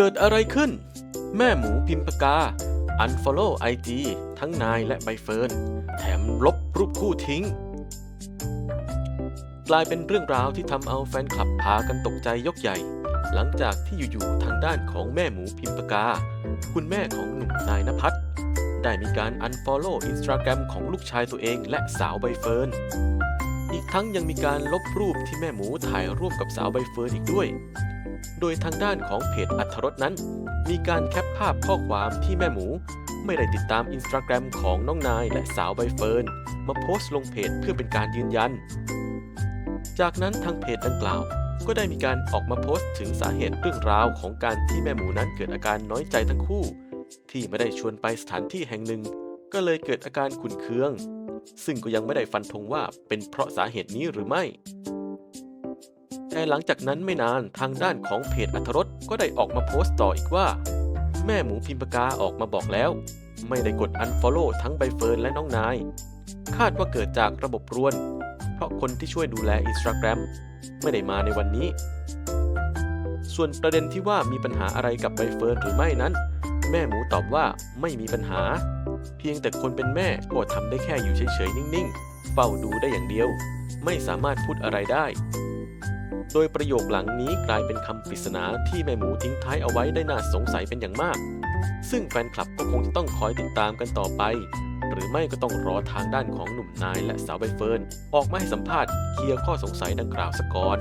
เกิดอะไรขึ้น แม่หมูพิมพกา unfollow IG ทั้งนายและใบเฟิร์น แถมลบรูปคู่ทิ้ง กลายเป็นเรื่องราวที่ทำเอาแฟนคลับพากันตกใจยกใหญ่ หลังจากที่อยู่ๆทางด้านของแม่หมูพิมพกา คุณแม่ของหนุ่มนายนภัสได้มีการ unfollow Instagram ของลูกชายตัวเองและสาวใบเฟิร์น อีกทั้งยังมีการลบรูปที่แม่หมูถ่ายร่วมกับสาวใบเฟิร์นอีกด้วย โดยทางด้านของเพจอัธรสนั้น มีการแคปภาพข้อความที่แม่หมู ไม่ได้ติดตามอินสตาแกรมของน้องนายและสาวใบเฟิร์น มาโพสต์ลงเพจเพื่อเป็นการยืนยัน จากนั้นทางเพจดังกล่าว ก็ได้มีการออกมาโพสต์ถึงสาเหตุเรื่องราวของการที่แม่หมูนั้นเกิดอาการน้อยใจทั้งคู่ ที่ไม่ได้ชวนไปสถานที่แห่งหนึ่ง ก็เลยเกิดอาการขุ่นเคือง ซึ่งก็ยังไม่ได้ฟันธงว่าเป็นเพราะสาเหตุนี้หรือไม่ แต่หลังจากนั้นไม่นานทางด้านของเพจอัธรสก็ได้ออกมาโพสต์ต่ออีกว่า แม่หมูพิมพกาออกมาบอกแล้ว ไม่ได้กด unfollow ทั้งใบเฟิร์นและน้องนาย คาดว่าเกิดจากระบบรวน เพราะคนที่ช่วยดูแล Instagram ไม่ได้มาในวันนี้ ส่วนประเด็นที่ว่ามีปัญหาอะไรกับใบเฟิร์นหรือไม่นั้น แม่หมูตอบว่าไม่มีปัญหา เพียงแต่คนเป็นแม่ก็ทำได้แค่อยู่เฉยๆนิ่งๆ เฝ้าดูได้อย่างเดียว ไม่สามารถพูดอะไรได้ ดยประโยคหลังนี้กลายเป็นคำปริศนาที่แม่หมูทิ้งท้ายเอาไว้ได้น่าสงสัยเป็นอย่างมาก ซึ่งแฟนคลับก็คงจะต้องคอยติดตามกันต่อไป หรือไม่ก็ต้องรอทางด้านของหนุ่มนายและสาวใบเฟิร์นออกมาให้สัมภาษณ์เคลียร์ข้อสงสัยดังกล่าวสกก่อน